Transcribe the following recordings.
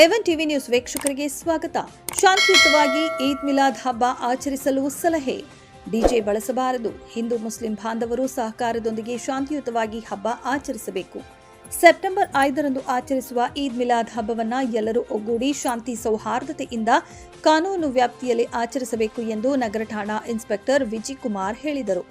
ಎವನ್ TV news ವೀಕ್ಷಕರಿಗೆ ಸ್ವಾಗತ. ಶಾಂತಿಯುತವಾಗಿ ಈದ್ ಮಿಲಾದ್ ಹಬ್ಬ ಆಚರಿಸಲು ಸಲಹೆ. ಡಿಜೆ ಬಳಸಬಾರದು. ಹಿಂದೂ ಮುಸ್ಲಿಂ ಬಾಂಧವರು ಸಹಕಾರದೊಂದಿಗೆ ಶಾಂತಿಯುತವಾಗಿ ಹಬ್ಬ ಆಚರಿಸಬೇಕು. ಸೆಪ್ಟೆಂಬರ್ ಐದರಂದು ಆಚರಿಸುವ ಈದ್ ಮಿಲಾದ್ ಹಬ್ಬವನ್ನು ಎಲ್ಲರೂ ಒಗ್ಗೂಡಿ ಶಾಂತಿ ಸೌಹಾರ್ದತೆಯಿಂದ ಕಾನೂನು ವ್ಯಾಪ್ತಿಯಲ್ಲಿ ಆಚರಿಸಬೇಕು ಎಂದು ನಗರ ಠಾಣಾ ಇನ್ಸ್ಪೆಕ್ಟರ್ ವಿಜಯ್ ಕುಮಾರ್ ಹೇಳಿದರು.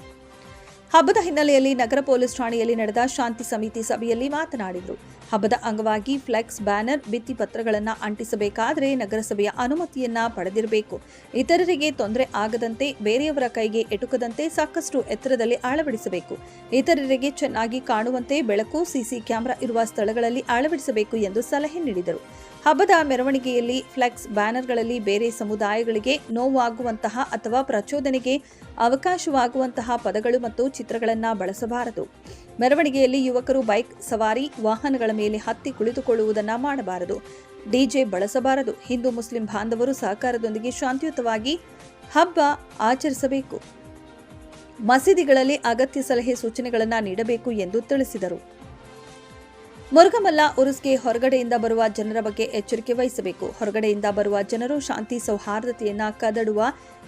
ಹಬ್ಬದ ಹಿನ್ನೆಲೆಯಲ್ಲಿ ನಗರ ಪೊಲೀಸ್ ಠಾಣೆಯಲ್ಲಿ ನಡೆದ ಶಾಂತಿ ಸಮಿತಿ ಸಭೆಯಲ್ಲಿ ಮಾತನಾಡಿದರು. ಹಬ್ಬದ ಅಂಗವಾಗಿ ಫ್ಲೆಕ್ಸ್ ಬ್ಯಾನರ್, ಭಿತ್ತಿ ಪತ್ರಗಳನ್ನು ಅಂಟಿಸಬೇಕಾದರೆ ನಗರಸಭೆಯ ಅನುಮತಿಯನ್ನ ಪಡೆದಿರಬೇಕು. ಇತರರಿಗೆ ತೊಂದರೆ ಆಗದಂತೆ, ಬೇರೆಯವರ ಕೈಗೆ ಎಟುಕದಂತೆ ಸಾಕಷ್ಟು ಎತ್ತರದಲ್ಲಿ ಅಳವಡಿಸಬೇಕು. ಇತರರಿಗೆ ಚೆನ್ನಾಗಿ ಕಾಣುವಂತೆ ಬೆಳಕು, ಸಿಸಿ ಕ್ಯಾಮೆರಾ ಇರುವ ಸ್ಥಳಗಳಲ್ಲಿ ಅಳವಡಿಸಬೇಕು ಎಂದು ಸಲಹೆ ನೀಡಿದರು. ಹಬ್ಬದ ಮೆರವಣಿಗೆಯಲ್ಲಿ ಫ್ಲೆಕ್ಸ್ ಬ್ಯಾನರ್ಗಳಲ್ಲಿ ಬೇರೆ ಸಮುದಾಯಗಳಿಗೆ ನೋವಾಗುವಂತಹ ಅಥವಾ ಪ್ರಚೋದನೆಗೆ ಅವಕಾಶವಾಗುವಂತಹ ಪದಗಳು ಮತ್ತು ಚಿತ್ರಗಳನ್ನು ಬಳಸಬಾರದು. ಮೆರವಣಿಗೆಯಲ್ಲಿ ಯುವಕರು ಬೈಕ್ ಸವಾರಿ, ವಾಹನಗಳ ಮೇಲೆ ಹತ್ತಿ ಕುಳಿತುಕೊಳ್ಳುವುದನ್ನು ಮಾಡಬಾರದು. ಡಿಜೆ ಬಳಸಬಾರದು. ಹಿಂದೂ ಮುಸ್ಲಿಂ ಬಾಂಧವರು ಸಹಕಾರದೊಂದಿಗೆ ಶಾಂತಿಯುತವಾಗಿ ಹಬ್ಬ ಆಚರಿಸಬೇಕು. ಮಸೀದಿಗಳಲ್ಲಿ ಅಗತ್ಯ ಸಲಹೆ ಸೂಚನೆಗಳನ್ನು ನೀಡಬೇಕು ಎಂದು ತಿಳಿಸಿದರು. ಮುರುಗಮಲ್ಲ ಉರುಸ್ಗೆ ಹೊರಗಡೆಯಿಂದ ಬರುವ ಜನರ ಬಗ್ಗೆ ಎಚ್ಚರಿಕೆ ವಹಿಸಬೇಕು. ಹೊರಗಡೆಯಿಂದ ಬರುವ ಜನರು ಶಾಂತಿ ಸೌಹಾರ್ದತೆಯನ್ನ ಕದಡುವ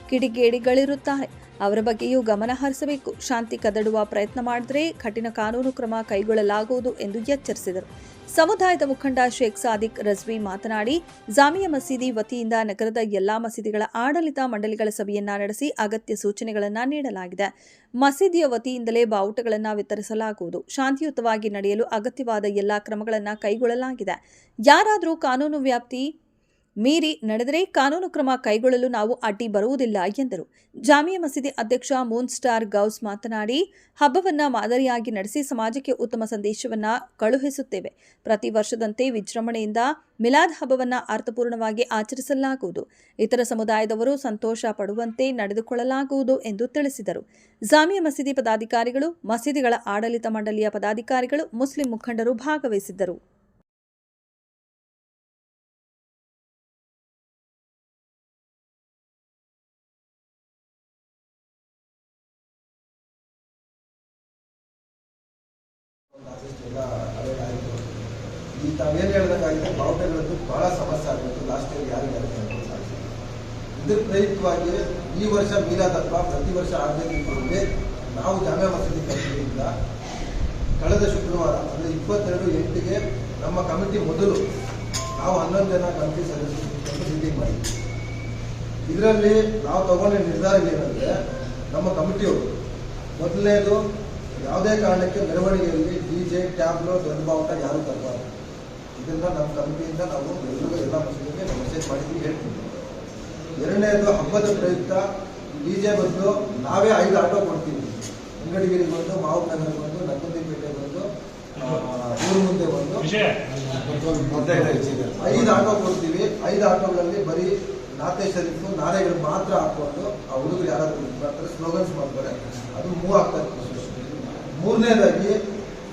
ಕಿಡಿಗೇಡಿಗಳಿರುತ್ತಾರೆ. ಅವರ ಬಗ್ಗೆಯೂ ಗಮನ ಹರಿಸಬೇಕು. ಶಾಂತಿ ಕದಡುವ ಪ್ರಯತ್ನ ಮಾಡಿದರೆ ಕಠಿಣ ಕಾನೂನು ಕ್ರಮ ಕೈಗೊಳ್ಳಲಾಗುವುದು ಎಂದು ಎಚ್ಚರಿಸಿದರು. ಸಮುದಾಯದ ಮುಖಂಡ ಶೇಖ್ ಸಾದಿಕ್ ರಜ್ವಿ ಮಾತನಾಡಿ, ಜಾಮಿಯಾ ಮಸೀದಿ ವತಿಯಿಂದ ನಗರದ ಎಲ್ಲಾ ಮಸೀದಿಗಳ ಆಡಳಿತ ಮಂಡಳಿಗಳ ಸಭೆಯನ್ನ ನಡೆಸಿ ಅಗತ್ಯ ಸೂಚನೆಗಳನ್ನು ನೀಡಲಾಗಿದೆ. ಮಸೀದಿಯ ವತಿಯಿಂದಲೇ ಬಾವುಟಗಳನ್ನು ವಿತರಿಸಲಾಗುವುದು. ಶಾಂತಿಯುತವಾಗಿ ನಡೆಯಲು ಅಗತ್ಯವಾದ ಎಲ್ಲಾ ಕ್ರಮಗಳನ್ನು ಕೈಗೊಳ್ಳಲಾಗಿದೆ. ಯಾರಾದರೂ ಕಾನೂನು ವ್ಯಾಪ್ತಿ ಮೀರಿ ನಡೆದರೆ ಕಾನೂನು ಕ್ರಮ ಕೈಗೊಳ್ಳಲು ನಾವು ಅಡ್ಡಿ ಬರುವುದಿಲ್ಲ ಎಂದರು. ಜಾಮಿಯಾ ಮಸೀದಿ ಅಧ್ಯಕ್ಷ ಮೂನ್ ಸ್ಟಾರ್ ಗೌಸ್ ಮಾತನಾಡಿ, ಹಬ್ಬವನ್ನ ಮಾದರಿಯಾಗಿ ನಡೆಸಿ ಸಮಾಜಕ್ಕೆ ಉತ್ತಮ ಸಂದೇಶವನ್ನ ಕಳುಹಿಸುತ್ತೇವೆ. ಪ್ರತಿ ವರ್ಷದಂತೆ ವಿಜೃಂಭಣೆಯಿಂದ ಮಿಲಾದ್ ಹಬ್ಬವನ್ನ ಅರ್ಥಪೂರ್ಣವಾಗಿ ಆಚರಿಸಲಾಗುವುದು. ಇತರ ಸಮುದಾಯದವರು ಸಂತೋಷ ಪಡುವಂತೆ ನಡೆದುಕೊಳ್ಳಲಾಗುವುದು ಎಂದು ತಿಳಿಸಿದರು. ಜಾಮಿಯಾ ಮಸೀದಿ ಪದಾಧಿಕಾರಿಗಳು, ಮಸೀದಿಗಳ ಆಡಳಿತ ಮಂಡಳಿಯ ಪದಾಧಿಕಾರಿಗಳು, ಮುಸ್ಲಿಂ ಮುಖಂಡರು ಭಾಗವಹಿಸಿದ್ದರು. ಈ ತಾವೇನು ಹೇಳ್ದಂಗಾಗಿದೆ ಬಾವುಟಗಳದ್ದು ಬಹಳ ಸಮಸ್ಯೆ ಆಗಿತ್ತು. ಲಾಸ್ಟ್ ಇಯರ್ ಇದ್ರ ಪ್ರಯುಕ್ತವಾಗಿ ಈ ವರ್ಷ ಮೀಲಾದ್ ಹಬ್ಬ ಪ್ರತಿ ವರ್ಷ ಆಗಬೇಕಿದ್ದಂಗೆ ನಾವು ಜಾಮೆ ಮಸೀದಿ ಕಮಿಟಿಯಿಂದ ಕಳೆದ ಶುಕ್ರವಾರ, ಅಂದರೆ ಇಪ್ಪತ್ತೆರಡು ಎಂಟಿಗೆ ನಮ್ಮ ಕಮಿಟಿ ಮೊದಲು ನಾವು ಹನ್ನೊಂದು ಜನ ಕಮಿಟಿ ಸದಸ್ಯರು ಮೀಟಿಂಗ್ ಮಾಡಿದ್ವಿ. ಇದರಲ್ಲಿ ನಾವು ತಗೊಂಡ ನಿರ್ಧಾರ ಏನಂದರೆ, ನಮ್ಮ ಕಮಿಟಿಯವರು ಮೊದಲನೇದು ಯಾವುದೇ ಕಾರಣಕ್ಕೆ ಮೆರವಣಿಗೆಯಲ್ಲಿ ಡಿ ಜೆ ಟ್ಯಾಬ್ಲೋ ಬಾವುಟ ಯಾರು ತರಬಾರದು. ಇದನ್ನ ನಮ್ಮ ಕಮಿಟಿಯಿಂದ ನಾವು ಎಲ್ರಿಗೂ ಎಲ್ಲ ಮಸೀದಿಗೆ ಮೆಸೇಜ್ ಮಾಡಿದ್ವಿ ಹೇಳ್ತೀವಿ. ಎರಡನೇದು ಹಬ್ಬದ ಪ್ರಯುಕ್ತ ಡಿ ಜೆ ಬಂದು ನಾವೇ ಐದು ಆಟೋ ಕೊಡ್ತೀವಿ. ಅಂಗಡಿಗಿರಿಗೆ ಬಂದು ಮಾವು ನಗರ ಬಂದು ನಕ್ಕುಂದಿಪೇಟೆ ಬಂದು ಊರು ಮುಂದೆ ಬಂದು ಐದು ಆಟೋ ಕೊಡ್ತೀವಿ. ಐದು ಆಟೋಗಳಲ್ಲಿ ಬರೀ ನಾತೆ ಶರೀಫು ನಾರೆಗಳು ಮಾತ್ರ ಹಾಕೊಂಡು ಆ ಹುಡುಗರು ಯಾರಾದ್ರೂ ಸ್ಲೋಗನ್ಸ್ ಮಾಡ್ತಾರೆ. ಅದು ಮೂವ್ ಆಗ್ತಾರೆ ಮೂರನೇದಾಗಿ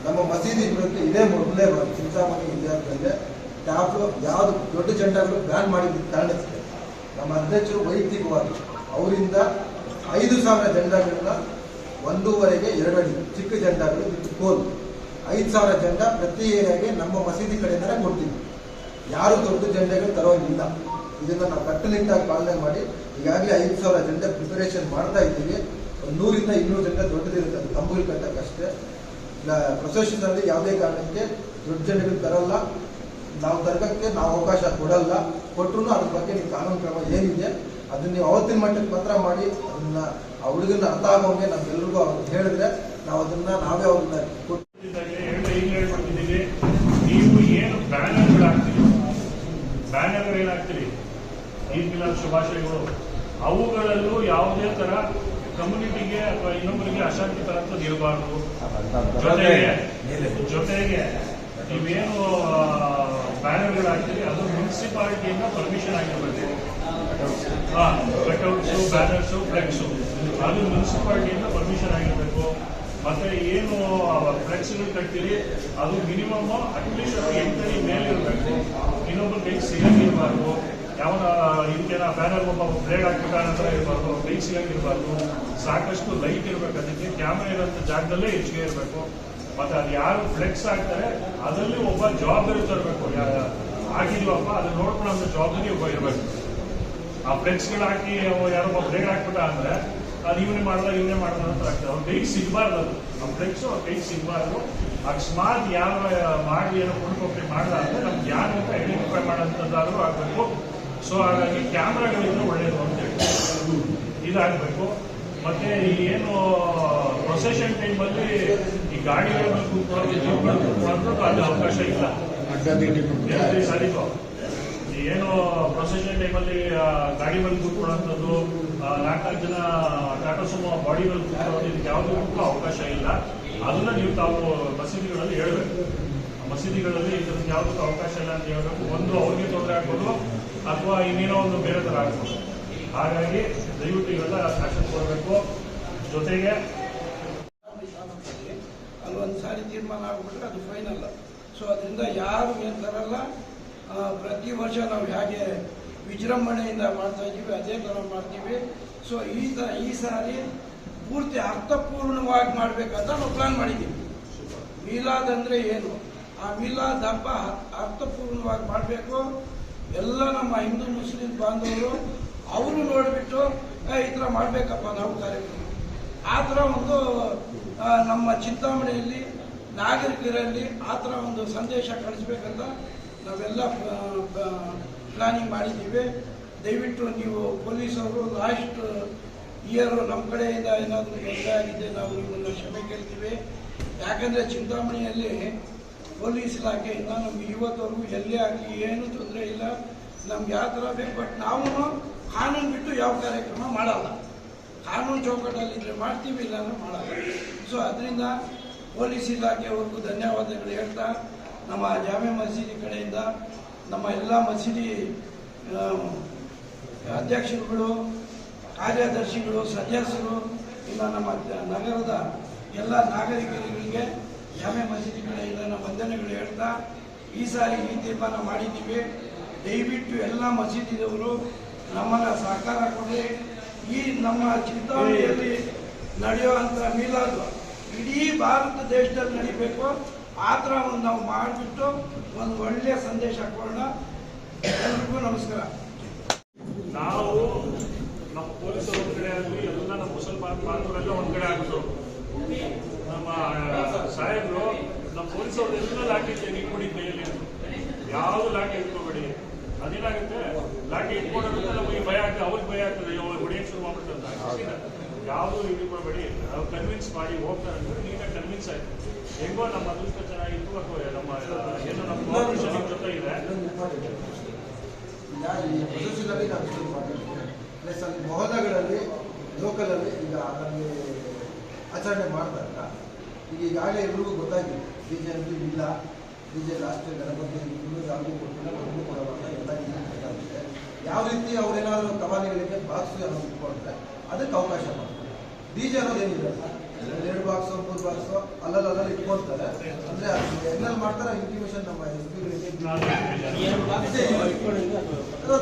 ನಮ್ಮ ಮಸೀದಿ ಪ್ರತಿ ಇದೇ ಮೊದಲನೇ ಚಿಂತಾಮಣಿ ಇತಿಹಾಸದಲ್ಲೇ ಟ್ಯಾಪ್ ಯಾವುದು ದೊಡ್ಡ ಚಂಡಗಳು ಬ್ಯಾನ್ ಮಾಡಿದ ಕಾರಣಕ್ಕೆ ನಮ್ಮ ಅಧ್ಯಕ್ಷರು ವೈಯಕ್ತಿಕವಾಗಿ ಅವರಿಂದ ಐದು ಸಾವಿರ ಜಂಡಗಳನ್ನ ಒಂದೂವರೆಗೆ ಎರಡು ಚಿಕ್ಕ ಜಂಡಗಳು ವಿತ್ ಐದು ಸಾವಿರ ಜಂಡ ಪ್ರತಿ ಏರಿಯಾಗೆ ನಮ್ಮ ಮಸೀದಿ ಕಡೆಯಿಂದಲೇ ಕೊಡ್ತೀವಿ. ಯಾರು ದೊಡ್ಡ ಜಂಡೆಗಳು ತರೋದಿಲ್ಲ ಇದನ್ನ ನಾವು ಕಟ್ಟುನಿಟ್ಟಾಗಿ ಪಾಲನೆ ಮಾಡಿ ಈಗಾಗಲೇ ಐದು ಸಾವಿರ ಜಂಡ ಪ್ರಿಪರೇಷನ್ ಮಾಡ್ತಾ ಇದ್ದೀವಿ. ನೂರಿಂದ ಇನ್ನೂರು ಜನ ದೊಡ್ಡದಿರುತ್ತೆ, ಅದು ಕಂಬಗಳು ಕಟ್ಟಕ್ಕಷ್ಟೇ ಇಲ್ಲ ಪ್ರೊಸೆಷನ್ ಅಲ್ಲಿ ಯಾವುದೇ ಕಾರಣಕ್ಕೆ ದೊಡ್ಡ ಜನಗಳು ತರಲ್ಲ ನಾವು ತರ್ಗಕ್ಕೆ ನಾವು ಅವಕಾಶ ಕೊಡಲ್ಲ. ಕೊಟ್ಟರು ಅದ್ರ ಬಗ್ಗೆ ನೀವು ಕಾನೂನು ಕ್ರಮ ಏನಿದೆ, ಅದನ್ನ ನೀವು ಅವತ್ತಿನ ಮಟ್ಟಕ್ಕೆ ಪತ್ರ ಮಾಡಿ, ಅದನ್ನ ಆ ಹುಡುಗನ ಅರ್ಥ ಆಗೋಂಗೆ ನಮ್ಗೆಲ್ರಿಗೂ ಅವ್ರಿಗೆ ಹೇಳಿದ್ರೆ ನಾವು ಅದನ್ನ ನಾವೇ ಅವ್ರನ್ನ ನೀವು ಏನು ಬ್ಯಾನರ್ಗಳು ಹಾಕ್ತೀರಿ ಬ್ಯಾನರ್ಗಳು ಏನು ಹಾಕ್ತೀರಿ ಈದ್ ಶುಭಾಶಯಗಳು. ಅವುಗಳಲ್ಲೂ ಯಾವುದೇ ತರ ಕಮ್ಯುನಿಟಿಗೆ ಅಥವಾ ಇನ್ನೊಬ್ಬರಿಗೆ ಅಶಾಂತಿ ತರಂತದ್ದು ಇರಬಾರ್ದು. ಜೊತೆಗೆ ಜೊತೆಗೆ ನೀವೇನು ಬ್ಯಾನರ್ಗಳು ಹಾಕ್ತೀರಿ ಅದು ಮುನ್ಸಿಪಾಲಿಟಿಯಿಂದ ಪರ್ಮಿಷನ್ ಆಗಿರ್ಬೇಕು ಹಾ ಕಟ್ಔಟ್ಸು ಬ್ಯಾನರ್ಸು ಫ್ಲೆಕ್ಸು. ಅದು ಮುನ್ಸಿಪಾಲಿಟಿಯಿಂದ ಪರ್ಮಿಷನ್ ಆಗಿರಬೇಕು. ಮತ್ತೆ ಏನು ಫ್ಲೆಕ್ಸ್ಗಳು ಕಟ್ತೀರಿ ಅದು ಮಿನಿಮಮ್ ಅಟ್ಲೀಸ್ಟ್ ಅದು ಎಂಟಡಿ ಮೇಲೆ ಇರಬೇಕು. ಇನ್ನೊಬ್ಬರು ಕೈ ಸಿಗಂಗಿರಬಾರ್ದು ಯಾವನ ಇದಕ್ಕೇನ ಬ್ಯಾನರ್ ಒಬ್ಬ ಬ್ಲೇಡ್ ಹಾಕ್ಬಿಟ್ಟ ನಂತರ ಇರಬಾರ್ದು ಬೈಕ್ ಸಿಗಂಗಿರಬಾರ್ದು ಸಾಕಷ್ಟು ಲೈಟ್ ಇರಬೇಕು ಅದಕ್ಕೆ ಕ್ಯಾಮ್ರಾ ಇರೋಂಥ ಜಾಗದಲ್ಲೇ ಹೆಚ್ಚಿಗೆ ಇರಬೇಕು. ಮತ್ತೆ ಅದು ಯಾರು ಫ್ಲೆಕ್ಸ್ ಆಗ್ತಾರೆ, ಅದರಲ್ಲಿ ಒಬ್ಬ ಜವಾಬ್ದಾರಿ ತರಬೇಕು ಆಗಿಲ್ವಪ್ಪ, ಅದನ್ನ ನೋಡ್ಕೊಂಡು ನಮ್ಮ ಜವಾಬ್ದಾರಿ ಒಬ್ಬ ಇರಬೇಕು. ಆ ಫ್ಲೆಕ್ಸ್ಗಳು ಹಾಕಿ ಯಾರೊಬ್ಬ ಬ್ರೇಕ್ ಹಾಕ್ಬಿಟ್ಟ ಅಂದ್ರೆ, ಅದು ಇವನೇ ಮಾಡಲ್ಲ ಇವನೇ ಮಾಡ್ದ ಅಂತ ಆಗ್ತದೆ. ಅವ್ರ ಕೈಗೆ ಸಿಗಬಾರ್ದು ಅದು. ನಮ್ಮ ಫ್ಲೆಕ್ಸ್ ಅವ್ರ ಕೈಗೆ ಸಿಗಬಾರ್ದು. ಅಕಸ್ಮಾತ್ ಯಾವ ಮಾಡಿ ಏನೋ ಕೊಂಡ್ಕೊಪ್ರಿ ಮಾಡಲ್ಲ ಅಂದ್ರೆ, ನಮ್ಗೆ ಯಾರು ಅಂತ ಐಡೆಂಟಿಫೈ ಮಾಡೋಂಥದ್ದಾದ್ರೂ ಆಗಬೇಕು. ಸೊ ಹಾಗಾಗಿ ಕ್ಯಾಮ್ರಾಗಳಿದ್ರೆ ಒಳ್ಳೇದು ಅಂತ ಹೇಳಿ ಇದಾಗಬೇಕು. ಮತ್ತೆ ಏನು ಪ್ರೊಸೆಷನ್ ಟೈಮಲ್ಲಿ ಈ ಗಾಡಿಗಳನ್ನು ಕೂತ್ಕೊಂಡು ಅದು ಅವಕಾಶ ಇಲ್ಲ. ಸಾರಿತು ಏನು ಪ್ರೊಸೆಷನ್ ಟೈಮಲ್ಲಿ ಗಾಡಿ ಮೇಲೆ ಕೂತ್ಕೊಳ್ಳೋಂಥದ್ದು ನಾಲ್ಕು ಜನ ಟಾಟಾ ಸುಮೋ ಬಾಡಿ ಮೇಲೆ ಕೂತ್ಕೊಳ್ಳೋದು, ಇದಕ್ಕೆ ಯಾವುದಕ್ಕೂ ಅವಕಾಶ ಇಲ್ಲ. ಅದನ್ನ ನೀವು ತಾವು ಮಸೀದಿಗಳಲ್ಲಿ ಹೇಳಬೇಕು. ಮಸೀದಿಗಳಲ್ಲಿ ಇದಕ್ಕೆ ಯಾವುದಕ್ಕೂ ಅವಕಾಶ ಇಲ್ಲ ಅಂತ ಹೇಳಬೇಕು. ಒಂದು ಅವ್ರಿಗೆ ತೊಂದರೆ ಆಗ್ಬೋದು ಅಥವಾ ಇನ್ನೇನೋ ಒಂದು ಬೇರೆ ಥರ ಆಗ್ಬೋದು. ಹಾಗಾಗಿ ದಯವಿಟ್ಟು ಇವೆಲ್ಲ ಆಕ್ಷನ್ ಕೊಡಬೇಕು. ಜೊತೆಗೆ ಅಲ್ಲೊಂದು ಸಾರಿ ತೀರ್ಮಾನ ಆಗ್ಬಿಟ್ರೆ ಅದು ಫೈನಲ್ ಸೊ ಅದರಿಂದ ಯಾರು ಏನು ತರಲ್ಲ ಪ್ರತಿ ವರ್ಷ ನಾವು ಹೇಗೆ ವಿಜೃಂಭಣೆಯಿಂದ ಮಾಡ್ತಾ ಇದ್ದೀವಿ, ಅದೇ ಥರ ಮಾಡ್ತೀವಿ. ಸೊ ಈ ಥರ ಈ ಸಾರಿ ಪೂರ್ತಿ ಅರ್ಥಪೂರ್ಣವಾಗಿ ಮಾಡಬೇಕಂತ ನಾವು ಪ್ಲಾನ್ ಮಾಡಿದ್ದೀವಿ. ಮೀಲಾದ್ ಅಂದರೆ ಏನು? ಆ ಮೀಲಾದ್ ಹಬ್ಬ ಅರ್ಥಪೂರ್ಣವಾಗಿ ಮಾಡಬೇಕು. ಎಲ್ಲ ನಮ್ಮ ಹಿಂದೂ ಮುಸ್ಲಿಂ ಬಾಂಧವರು ಅವರು ನೋಡಿಬಿಟ್ಟು ಈ ಥರ ಮಾಡಬೇಕಪ್ಪ ನಾವು ಕಾರ್ಯಕ್ರಮ. ಆ ಥರ ಒಂದು ನಮ್ಮ ಚಿಂತಾಮಣಿಯಲ್ಲಿ, ನಾಗರಿಕರಲ್ಲಿ ಆ ಥರ ಒಂದು ಸಂದೇಶ ಕಳಿಸ್ಬೇಕಂತ ನಾವೆಲ್ಲ ಪ್ಲಾನಿಂಗ್ ಮಾಡಿದ್ದೀವಿ. ದಯವಿಟ್ಟು ನೀವು ಪೊಲೀಸವರು ಲಾಸ್ಟ್ ಇಯರ್ ನಮ್ಮ ಕಡೆಯಿಂದ ಏನಾದರೂ ತೊಂದರೆ ಆಗಿದೆ, ನಾವು ನಿಮ್ಮನ್ನು ಕ್ಷಮೆ ಕೇಳ್ತೀವಿ. ಯಾಕಂದರೆ ಚಿಂತಾಮಣಿಯಲ್ಲಿ ಪೊಲೀಸ್ ಇಲಾಖೆಯಿಂದ ನಮ್ಗೆ ಇವತ್ತವರೆಗೂ ಎಲ್ಲೇ ಆಗಲಿ ಏನೂ ತೊಂದರೆ ಇಲ್ಲ. ನಮ್ಗೆ ಯಾವ ಥರ ಬೇಕು, ಬಟ್ ನಾವು ಕಾನೂನು ಬಿಟ್ಟು ಯಾವ ಕಾರ್ಯಕ್ರಮ ಮಾಡಲ್ಲ. ಕಾನೂನು ಚೌಕಟ್ಟಲ್ಲಿ ಇದ್ರೆ ಮಾಡ್ತೀವಿ ಇಲ್ಲ ಅಂದ್ರೆ ಮಾಡಲ್ಲ. ಸೊ ಅದರಿಂದ ಪೊಲೀಸ್ ಇಲಾಖೆವರೆಗೂ ಧನ್ಯವಾದಗಳು ಹೇಳ್ತಾ, ನಮ್ಮ ಜಾಮೆ ಮಸೀದಿ ಕಡೆಯಿಂದ ನಮ್ಮ ಎಲ್ಲ ಮಸೀದಿ ಅಧ್ಯಕ್ಷರುಗಳು, ಕಾರ್ಯದರ್ಶಿಗಳು, ಸದಸ್ಯರು ಇಲ್ಲ ನಮ್ಮ ನಗರದ ಎಲ್ಲ ನಾಗರಿಕರಿಗೆ ಜಾಮೆ ಮಸೀದಿ ಕಡೆಯಿಂದ ವಂದನೆಗಳು ಹೇಳ್ತಾ, ಈ ಸಾರಿ ಈ ತೀರ್ಮಾನ ಮಾಡಿದ್ದೀವಿ. ದಯವಿಟ್ಟು ಎಲ್ಲ ಮಸೀದಿದವರು ನಮ್ಮನ್ನು ಸಹಕಾರ ಕೊಡಿ. ಈ ನಮ್ಮ ಚಿಂತಾಮಣಿಯಲ್ಲಿ ನಡೆಯುವಂಥ ಮೀಲಾದು ಇಡೀ ಭಾರತ ದೇಶದಲ್ಲಿ ನಡಿಬೇಕು. ಆ ಥರ ಒಂದು ನಾವು ಮಾಡಿಬಿಟ್ಟು ಒಂದು ಒಳ್ಳೆಯ ಸಂದೇಶ ಕೊಡೋಣ. ಎಲ್ರಿಗೂ ನಮಸ್ಕಾರ. ನಾವು ನಮ್ಮ ಪೊಲೀಸರು ಒಂದು ಕಡೆ ಆಗಲಿ, ಎಲ್ಲ ನಮ್ಮ ಮುಸಲ್ಮಾನ್ ಬಾಂಧವರೆಲ್ಲ ಒಂದು ಕಡೆ ನಮ್ಮ ಸಾಹೇಬರು, ನಮ್ಮ ಪೊಲೀಸವ್ರು ಎಲ್ಲ ಲಾಠಿ ಕೊಡಿ ಕೈಯಲ್ಲಿ ಯಾವುದು ಲಾಠಿ ಇಟ್ಕೋಬೇಡಿ. ಅದೇನಾಗುತ್ತೆ? ಲಾಠಿ ಇಟ್ಕೊಂಡ್ರೆ ನಮಗೆ ಭಯ ಆಗ್ತದೆ, ಅವ್ರಿಗೆ ಭಯ ಆಗ್ತದೆ. ಹೊಡಿಯಕ್ಕೆ ಶುರು ಮಾಡ್ಬಿಟ್ಟು ಯಾವುದು ಇದು ಕೊಡಬೇಡಿ ನಾವು ಕನ್ವಿನ್ಸ್ ಮಾಡಿ ಹೋಗ್ತಾರೆ ಅಂದ್ರೆ ನೀಟಾಗಿ ಕನ್ವಿನ್ಸ್ ಆಯ್ತು. ಹೆಂಗೋ ನಮ್ಮ ಅದೃಷ್ಟ ಚೆನ್ನಾಗಿತ್ತು, ಅಥವಾ ನಮ್ಮ ಏನೋ ನಮ್ಮ ನಮ್ಮ ಜೊತೆ ಇದೆ. ಪ್ಲಸ್ ಲೋಕಲಲ್ಲಿ ಈಗ ಅದರಲ್ಲಿ ಆಚರಣೆ ಮಾಡ್ದಾಗ ಈಗ ಈಗಾಗಲೇ ಎಲ್ರಿಗೂ ಗೊತ್ತಾಗಿದೆ ಡಿ ಜೆ ಪಿ ಇಲ್ಲ ಡಿ ಜೆ ರಾಷ್ಟ್ರೀಯ ಗಣಪತಿ ಯಾರಿಗೂ ಕೊಟ್ಟಿಲ್ಲ ಒಂದು ಕೊಡಬಾರ್ದು ಎಲ್ಲ ಬೇಕಾಗುತ್ತೆ. ಯಾವ ರೀತಿ ಅವರೇನಾದರೂ ಕವಾಲಿಗಳಿಗೆ ಬಾಕ್ಸ್ ಅನ್ನೋದು ಇಟ್ಕೊಂಡ್ರೆ ಅದಕ್ಕೆ ಅವಕಾಶ ಮಾಡ್ತಾರೆ ಜೆ ಸರ್ ಎರಡು ಬಾಕ್ಸು ಮೂರು ಬಾಕ್ಸು ಅಲ್ಲಲ್ಲಿ ಇಟ್ಕೊಳ್ತಾರೆ. ಅಂದರೆ ಅದು ಎಲ್ಲೆಲ್ಲಿ ಮಾಡ್ತಾರೆ ಇಂಟಿಮೇಷನ್ ನಮ್ಮ ಎಸ್ ಪಿಗಳಿಗೆ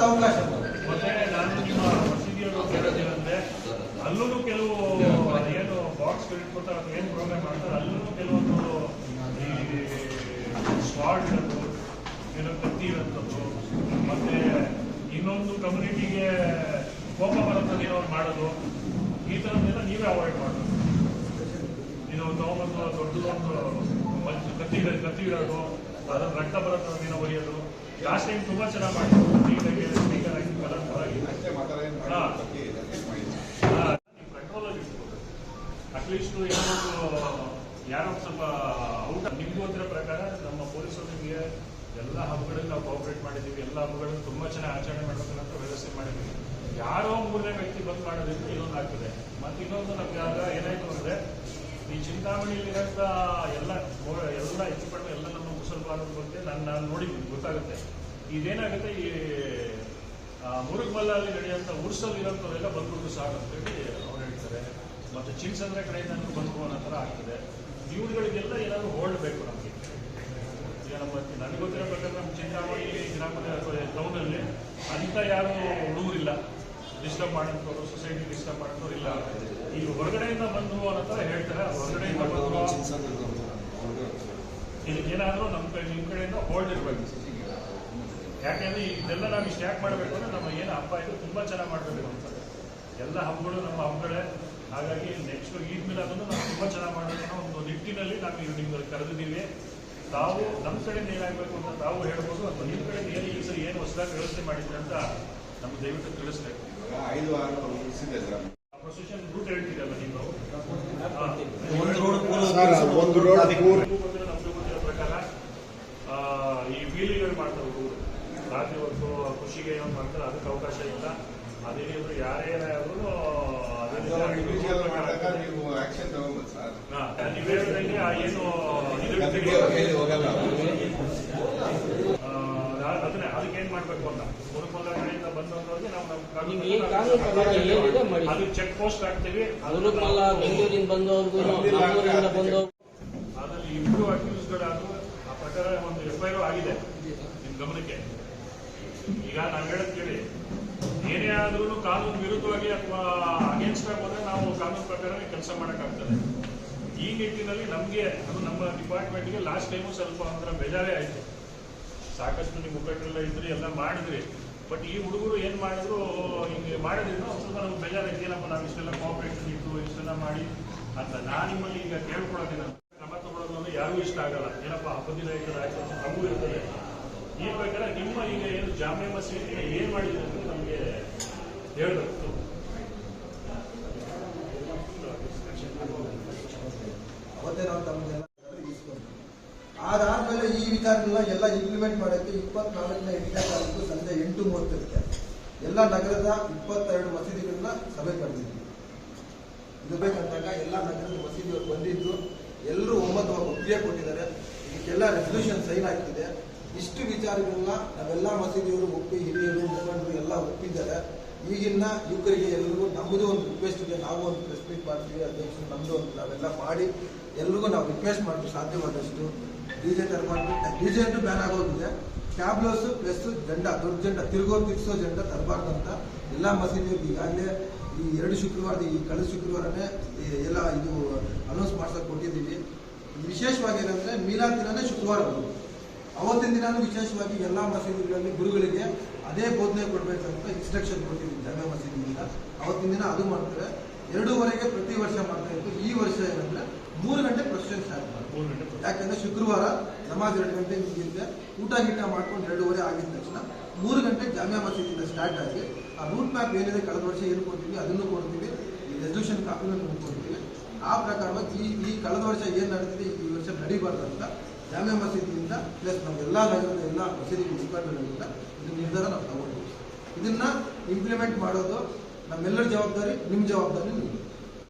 ಅವಕಾಶ ಮಾಡ್ತಾರೆ ಮತ್ತೆ ನಾನು ನಿಮ್ಮ ಮಸೀದಿಯವರು ಕೇಳೋದೇನಂದ್ರೆ ಅಲ್ಲೂ ಕೆಲವು ಏನು ಬಾಕ್ಸ್ ಇಟ್ಕೊತಾರೆ ಅಥವಾ ಏನು ಪ್ರೋಗ್ರಾಮ್ ಮಾಡ್ತಾರೆ ಅಲ್ಲೂ ಕೆಲವೊಂದು ಈ ಸ್ವಾಡ್ ಇರೋದು ಏನೋ ಕತ್ತಿ ಇರೋಂಥದ್ದು ಮತ್ತೆ ಇನ್ನೊಂದು ಕಮ್ಯುನಿಟಿಗೆ ಕೋಪ ಬರೋಂಥದ್ದು ಏನೋ ಮಾಡೋದು ಈ ಥರದ್ದೆಲ್ಲ ನೀವೇ ಅವಾಯ್ಡ್ ಮಾಡೋದು. ಇದು ತಗೊಂಬಂದು ದೊಡ್ಡದೊಂದು ಮಂಚು ಕತ್ತಿ ಕತ್ತಿ ಇಡೋದು ಅದನ್ನ ರಕ್ತ ಬರೋ ದಿನ ಒಲಿಯೋದು ಲಾಸ್ಟ್ ಟೈಮ್ ತುಂಬಾ ಚೆನ್ನಾಗಿ ಮಾಡಿದ್ರು. ನೀಟಾಗಿ ಸ್ಪೀಕರ್ ಆಗಿ ಕಲರ್ ಆಗಿ ಕಂಟ್ರೋಲ್ ಅಲ್ಲಿ ಇಟ್ಕೋಬೇಕು. ಅಟ್ಲೀಸ್ಟ್ ಒಂದು ಯಾರೋ ಸ್ವಲ್ಪ ಔಟ್ ನಿಮ್ಗೆ ಗೊತ್ತಿರೋ ಪ್ರಕಾರ ನಮ್ಮ ಪೊಲೀಸರು ನಿಮಗೆ ಎಲ್ಲ ಹಬ್ಬಗಳಲ್ಲಿ ನಾವು ಕೋಆಪರೇಟ್ ಮಾಡಿದ್ದೀವಿ. ಎಲ್ಲ ಹಬ್ಬಗಳನ್ನು ತುಂಬಾ ಚೆನ್ನಾಗಿ ಆಚರಣೆ ಮಾಡಬೇಕಂತ ಮಾಡಿದ್ದೀವಿ ಯಾರೋ ಮೂರನೇ ವ್ಯಕ್ತಿ ಬಂದ್ ಮಾಡೋದ್ರಿಂದ ಇನ್ನೊಂದು ಆಗ್ತದೆ. ಮತ್ತೆ ಇನ್ನೊಂದು ನಮ್ಗೆ ಆಗ ಏನಾಯ್ತು ಅಂದ್ರೆ, ಈ ಚಿಂತಾಮಣಿಯಲ್ಲಿರೋಂಥ ಎಲ್ಲ ಎಲ್ಲ ಹೆಚ್ಚು ಕಡಿಮೆ ಎಲ್ಲ ನಮ್ಮ ಮುಸಲ್ಮಾನರ ಬಗ್ಗೆ ನಾನು ನಾನು ನೋಡಿದ್ದೀನಿ, ಗೊತ್ತಾಗುತ್ತೆ. ಇದೇನಾಗುತ್ತೆ, ಈ ಮುರುಗ್ಮಲ್ಲಲ್ಲಿ ನಡೆಯುವಂಥ ಉರ್ಸಲ್ಲಿರೋಂಥವರೆಲ್ಲ ಬಂದ್ಬಿಟ್ಟು ಸಾಕು ಅಂತೇಳಿ ಅವ್ರು ಹೇಳ್ತಾರೆ. ಮತ್ತು ಅಂದ್ರೆ ಕಡೆಯಿಂದ ಬಂದು ಅನ್ನೋ ಥರ ಆಗ್ತದೆ. ಇವುಗಳಿಗೆಲ್ಲ ಏನಾದರೂ ಹೋಲ್ಡ್ ಬೇಕು ನಮಗೆ. ಈಗ ನಮ್ಮ, ನನಗೆ ಗೊತ್ತಿರೋ ಪ್ರಕಾರ ನಮ್ಮ ಚಿಂತಾಮಣಿ ಗ್ರಾಮದ ಟೌನಲ್ಲಿ ಅಂಥ ಯಾರು ಹುಡುಗರಿಲ್ಲ ಡಿಸ್ಟರ್ಬ್ ಮಾಡಿದ್ರು ಸೊಸೈಟಿ ಡಿಸ್ಟರ್ಬ್ ಮಾಡಿದ್ರು ಇಲ್ಲ. ಈಗ ಹೊರಗಡೆಯಿಂದ ಬಂದ್ರು ಅನ್ನೋ ಥರ ಹೇಳ್ತಾರೆ. ಹೊರಗಡೆಯಿಂದ ಬಂದ್ರು ಇದಕ್ಕೇನಾದರೂ ನಮ್ಮ ಕಡೆ ನಿಮ್ಮ ಕಡೆಯಿಂದ ಹೋಲ್ಡ್ ಇರಬೇಕು. ಯಾಕೆಂದ್ರೆ ಇದೆಲ್ಲ ನಾವು ಇಷ್ಟು ಯಾಕೆ ಮಾಡಬೇಕು ಅಂದ್ರೆ ನಮ್ಮ ಏನು ಹಬ್ಬ ಇದು ತುಂಬಾ ಚೆನ್ನಾಗಿ ಮಾಡಬೇಕು ಅಂತ. ಎಲ್ಲ ಹಬ್ಬಗಳು ನಮ್ಮ ಹಬ್ಬಗಳೇ. ಹಾಗಾಗಿ ನೆಕ್ಸ್ಟ್ ಈದ್ ಅದನ್ನು ನಾವು ತುಂಬಾ ಚೆನ್ನಾಗಿ ಮಾಡಬೇಕು ಅನ್ನೋ ಒಂದು ನಿಟ್ಟಿನಲ್ಲಿ ನಾವು ನಿಮ್ಗೆ ಕರೆದಿದ್ದೀವಿ. ತಾವು ನಮ್ಮ ಕಡೆಯಿಂದ ಏನಾಗಬೇಕು ಅಂತ ತಾವು ಹೇಳ್ಬೋದು ಅಥವಾ ನಿಮ್ಮ ಕಡೆಯಿಂದ ಏನು ಈ ಸರಿ ಏನು ಹೊಸದಾಗಿ ವ್ಯವಸ್ಥೆ ಮಾಡಿದ್ರೆ ಅಂತ ನಮ್ಗೆ ದಯವಿಟ್ಟು ತಿಳಿಸ್ಬೇಕು. ಐದು ವಾರ ಮುಗಿಸಿದೆ ಸರ್. ಪ್ರೊಸೆಷನ್ ರೂಟ್ ಹೇಳ್ತೀರಲ್ಲ ನೀವು? ಒಂದು ರೋಡ್ ಗೊತ್ತಿರೋ ಪ್ರಕಾರ ಈ ವೀಲಿಗಳು ಮಾಡ್ತಾರೆ ಹುಡುಗರು ರಾತ್ರಿ ಹೊತ್ತು ಖುಷಿಗೆ ಏನು ಮಾಡ್ತಾರೆ ಅದಕ್ಕೆ ಅವಕಾಶ ಇಲ್ಲ. ಅದೇನಿದ್ರು ಯಾರೇ ಆದ್ರೂ ಅದೇ ನೀವು ಆಕ್ಷನ್ ತಗೋಬೋದು ಸರ್. ಹಾ, ನೀವು ಹೇಳಿದಂಗೆ ಆ ಏನು ಇದು ಹೇಳಿ ಹೋಗಲ್ಲ ಆ, ಅದನ್ನೇ ಅದಕ್ಕೆ ಏನ್ ಮಾಡ್ಬೇಕು ಅಂತ? ಕಡೆಯಿಂದ ಬಂದವರಿಗೆ ನಾವು ನಮ್ಮ ಅದು ಚೆಕ್ ಪೋಸ್ಟ್ ಹಾಕ್ತೀವಿ. ಮುರುಮಲ್ಲ ಬೆಂಗಳೂರಿಂದ ಬಂದವ್ರಿಗೂ ನಮ್ಮೂರಿಂದ ಬಂದವ್ರು ಅದರಲ್ಲಿ ಇಬ್ರು ಅಕ್ಯೂಸ್ಗಳಾದ್ರು ಆ ಪ್ರಕಾರ ಒಂದು ಎಫ್ ಐ ಆಗಿದೆ. ನಿಮ್ ಗಮನಕ್ಕೆ. ಈಗ ನಾನು ಹೇಳದ್ ಕೇಳಿ. ಏನೇ ಆದ್ರೂ ಕಾನೂನು ವಿರುದ್ಧವಾಗಿ ಅಥವಾ ಅಗೇನ್ಸ್ಟ್ ಆಗಿ ಹೋದ್ರೆ ನಾವು ಕಾನೂನು ಪ್ರಕಾರ ಕೆಲಸ ಮಾಡಕ್ಕಾಗ್ತದೆ. ಈ ನಿಟ್ಟಿನಲ್ಲಿ ನಮಗೆ, ಅದು ನಮ್ಮ ಡಿಪಾರ್ಟ್ಮೆಂಟ್ಗೆ ಲಾಸ್ಟ್ ಟೈಮು ಸ್ವಲ್ಪ ಒಂಥರ ಬೇಜಾರೇ ಆಯ್ತು. ಸಾಕಷ್ಟು ನೀವು ಮುಖಂಡರೆಲ್ಲ ಇದ್ರಿ, ಎಲ್ಲ ಮಾಡಿದ್ರಿ. ಬಟ್ ಈ ಹುಡುಗರು ಏನು ಮಾಡಿದ್ರು, ಹಿಂಗೆ ಮಾಡಿದ್ರಿಂದ ಸ್ವಲ್ಪ ನಮ್ಗೆ ಬೇಜಾರಾಯ್ತು. ಏನಪ್ಪ ನಾವು ಇಷ್ಟೆಲ್ಲ ಕೋಆಪ್ರೇಷನ್ ಇಟ್ಟು ಇಷ್ಟೆಲ್ಲ ಮಾಡಿ ಅಂತ ನಾನು ನಿಮ್ಮಲ್ಲಿ ಈಗ ಕೇಳ್ಕೊಳ್ಳೋದಿಲ್ಲ. ಕ್ರಮ ತಗೊಳ್ಳೋದು ಯಾರಿಗೂ ಇಷ್ಟ ಆಗಲ್ಲ. ಏನಪ್ಪ ಹಬ್ಬದ ದಿನ ಇರ್ತದೆ ನಮಗೂ ಇರ್ತದೆ. ಈ ಬೇಕಾದ್ರೆ ನಿಮ್ಮ ಈಗ ಏನು ಜಾಮ್ಯ ಮಸೀದಿ ಏನು ಮಾಡಿದ್ರು ನಮಗೆ ಹೇಳ್ಬೇಕು. ಅವತ್ತೇ ನಾವು ತಮ್ಮನ್ನೆಲ್ಲ ಇಸ್ಕೊಂಡು ಅದಾದ್ಮೇಲೆ ಈ ವಿಚಾರಗಳನ್ನ ಎಲ್ಲ ಇಂಪ್ಲಿಮೆಂಟ್ ಮಾಡೋಕ್ಕೆ ಇಪ್ಪತ್ನಾಲ್ಕನೇ ಎಂಟನೇ ತಾರೀಕು ಸಂಜೆ ಎಂಟು ಮೂವತ್ತಕ್ಕೆ ಎಲ್ಲ ನಗರದ ಇಪ್ಪತ್ತೆರಡು ಮಸೀದಿಗಳನ್ನ ಸಭೆ ಕರೆದಿದ್ವಿ. ಇದು ಬೇಕಂದಾಗ ಎಲ್ಲ ನಗರದ ಮಸೀದಿಯವರು ಬಂದಿದ್ದು ಎಲ್ಲರೂ ಒಂಬತ್ತು ಒಪ್ಪಿಗೆ ಕೊಟ್ಟಿದ್ದಾರೆ. ಇದಕ್ಕೆಲ್ಲ ರೆಸಲ್ಯೂಷನ್ ಸೈನ್ ಆಗ್ತಿದೆ. ಇಷ್ಟು ವಿಚಾರಗಳನ್ನ ನಾವೆಲ್ಲ ಮಸೀದಿಯವರು ಒಪ್ಪಿ ಹಿರಿಯರು, ಮುಖಂಡರು ಎಲ್ಲ ಒಪ್ಪಿದ್ದಾರೆ. ಈಗಿನ ಯುವಕರಿಗೆ ಎಲ್ಲರಿಗೂ ನಮ್ಮದು ಒಂದು ರಿಕ್ವೆಸ್ಟ್ ಇದೆ. ನಾವು ಒಂದು ಪ್ರೆಸ್ ಮಾಡ್ತೀವಿ, ಅಧ್ಯಕ್ಷರು ನಮ್ಮದು ಒಂದು ನಾವೆಲ್ಲ ಮಾಡಿ ಎಲ್ರಿಗೂ ನಾವು ರಿಕ್ವೆಸ್ಟ್ ಮಾಡ್ತೀವಿ ಸಾಧ್ಯವಾದಷ್ಟು ಡಿ ಜೆ ತರಬಾರ್ದು. ಡಿ ಜೆ ಅಂತೂ ಬ್ಯಾನ್ ಆಗೋದಿದೆ ಟ್ಯಾಬ್ಲೋಸ್ ಪ್ಲಸ್ ಜಂಡ ದೊಡ್ಡ ಜಂಡ ತಿರುಗೋ ತಿರ್ಸೋ ಜಂಡ ತರಬಾರ್ದು ಅಂತ ಎಲ್ಲ ಮಸೀದಿಯವ್ರಿಗೆ ಈಗಾಗಲೇ ಈ ಎರಡು ಶುಕ್ರವಾರದ, ಈ ಕಳೆದ ಶುಕ್ರವಾರನೇ ಎಲ್ಲ ಇದು ಅನೌನ್ಸ್ ಮಾಡ್ಸೋಕೆ ಕೊಟ್ಟಿದ್ದೀವಿ ವಿಶೇಷವಾಗಿ ಏನಂದ್ರೆ ಮೀಲಾ ದಿನನೇ ಶುಕ್ರವಾರ ಅವತ್ತಿನ ದಿನಾನು ವಿಶೇಷವಾಗಿ ಎಲ್ಲ ಮಸೀದಿಗಳಲ್ಲಿ ಗುರುಗಳಿಗೆ ಅದೇ ಬೋಧನೆ ಕೊಡಬೇಕಂತ ಇನ್ಸ್ಟ್ರಕ್ಷನ್ ಕೊಟ್ಟಿದ್ದೀವಿ ಜಾಮೆ ಮಸೀದಿಯಿಂದ. ಅವತ್ತಿನ ದಿನ ಅದು ಮಾಡ್ತಾರೆ. ಎರಡೂವರೆಗೆ ಪ್ರತಿ ವರ್ಷ ಮಾಡ್ತಾ ಇತ್ತು. ಈ ವರ್ಷ ಏನಂದ್ರೆ ಮೂರು ಗಂಟೆ ಪ್ರೊಸೆಷನ್ ಸ್ಟಾರ್ಟ್ ಮಾಡಿ ಮೂರು ಗಂಟೆ ಯಾಕಂದ್ರೆ ಶುಕ್ರವಾರ ನಮಾಜ್ ಎರಡು ಗಂಟೆ ಮುಗಿಯುತ್ತೆ. ಊಟ ಗೀಟ ಮಾಡ್ಕೊಂಡು ಎರಡೂವರೆ ಆಗಿದ ತಕ್ಷಣ ಮೂರು ಗಂಟೆ ಜಾಮಿಯಾ ಮಸೀದಿಯಿಂದ ಸ್ಟಾರ್ಟ್ ಆಗಿ ಆ ರೂಟ್ ಮ್ಯಾಪ್ ಏನಿದೆ ಕಳೆದ ವರ್ಷ ಏನು ಕೊಡ್ತೀವಿ ಅದನ್ನು ಕೊಡ್ತೀವಿ ಈ ರೆಸಲ್ಯೂಷನ್ ಕಾಪಿನೂ ಕೊಡ್ತೀವಿ ಆ ಪ್ರಕಾರವಾಗಿ ಈ ಈ ಕಳೆದ ವರ್ಷ ಏನು ನಡೆದಿದೆ ಈ ವರ್ಷ ನಡೀಬಾರ್ದು ಅಂತ ಜಾಮಿಯಾ ಮಸೀದಿಯಿಂದ ಪ್ಲಸ್ ನಮ್ಮ ಎಲ್ಲ ನಗರದ ಎಲ್ಲ ಮಸೀದಿ ಮುಖಂಡರಿಂದ ಇದು ನಿರ್ಧಾರ ನಾವು ತಗೊಂಡಿದ್ದೀವಿ. ಇದನ್ನ ಇಂಪ್ಲಿಮೆಂಟ್ ಮಾಡೋದು ನಮ್ಮೆಲ್ಲರ ಜವಾಬ್ದಾರಿ ನಿಮ್ಮ ಜವಾಬ್ದಾರಿ